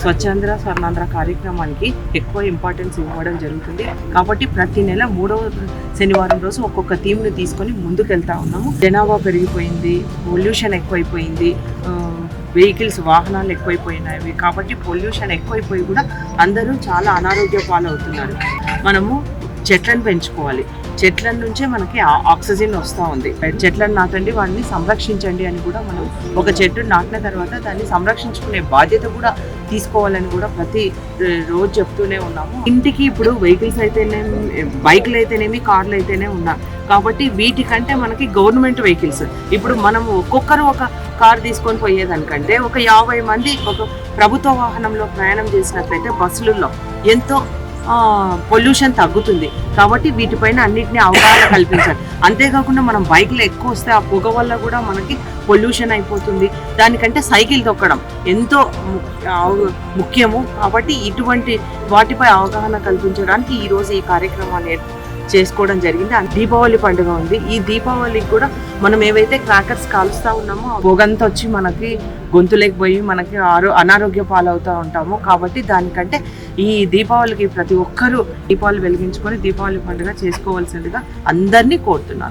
స్వచ్ఛాంధ్ర స్వర్ణాంధ్ర కార్యక్రమానికి ఎక్కువ ఇంపార్టెన్స్ ఇవ్వడం జరుగుతుంది. కాబట్టి ప్రతి నెల మూడవ శనివారం రోజు ఒక్కొక్క థీమ్ని తీసుకొని ముందుకు వెళ్తా ఉన్నాము. జనాభా పెరిగిపోయింది పొల్యూషన్ ఎక్కువైపోయింది వెహికల్స్ వాహనాలు ఎక్కువైపోయినాయి. కాబట్టి పొల్యూషన్ ఎక్కువైపోయి కూడా అందరూ చాలా అనారోగ్య పాలవుతున్నారు. మనము చెట్లను పెంచుకోవాలి. చెట్ల నుంచే మనకి ఆక్సిజన్ వస్తూ ఉంది. చెట్లను నాటండి వాటిని సంరక్షించండి అని కూడా మనం ఒక చెట్టు నాటిన తర్వాత దాన్ని సంరక్షించుకునే బాధ్యత కూడా తీసుకోవాలని కూడా ప్రతి రోజు చెప్తూనే ఉన్నాము. ఇంటికి ఇప్పుడు వెహికల్స్ అయితేనేమి బైక్లు అయితేనేమి కార్లు అయితేనే ఉన్నాయి కాబట్టి వీటికంటే మనకి గవర్నమెంట్ వెహికల్స్. ఇప్పుడు మనం ఒక్కొక్కరు ఒక కార్ తీసుకొని పోయేదానికంటే ఒక యాభై మంది ఒక ప్రభుత్వ వాహనంలో ప్రయాణం చేసినట్లయితే బస్సులలో ఎంతో పొల్యూషన్ తగ్గుతుంది. కాబట్టి వీటిపైన అన్నిటిని అవగాహన కల్పించాలి. అంతేకాకుండా మనం బైక్లు ఎక్కువ వస్తే ఆ పొగ వల్ల కూడా మనకి పొల్యూషన్ అయిపోతుంది. దానికంటే సైకిల్ తొక్కడం ఎంతో ముఖ్యము. కాబట్టి ఇటువంటి వాటిపై అవగాహన కల్పించడానికి ఈరోజు ఈ కార్యక్రమాన్ని చేసుకోవడం జరిగింది. ఆ దీపావళి పండుగ ఉంది. ఈ దీపావళికి కూడా మనం ఏవైతే క్రాకర్స్ కాలుస్తూ ఉన్నామో పొగంతా వచ్చి మనకి గొంతు పోయి మనకి ఆరో అనారోగ్య పాలవుతూ ఉంటాము. కాబట్టి దానికంటే ఈ దీపావళికి ప్రతి ఒక్కరూ దీపావళి వెలిగించుకొని దీపావళి పండుగ చేసుకోవాల్సిందిగా అందరినీ కోరుతున్నాను.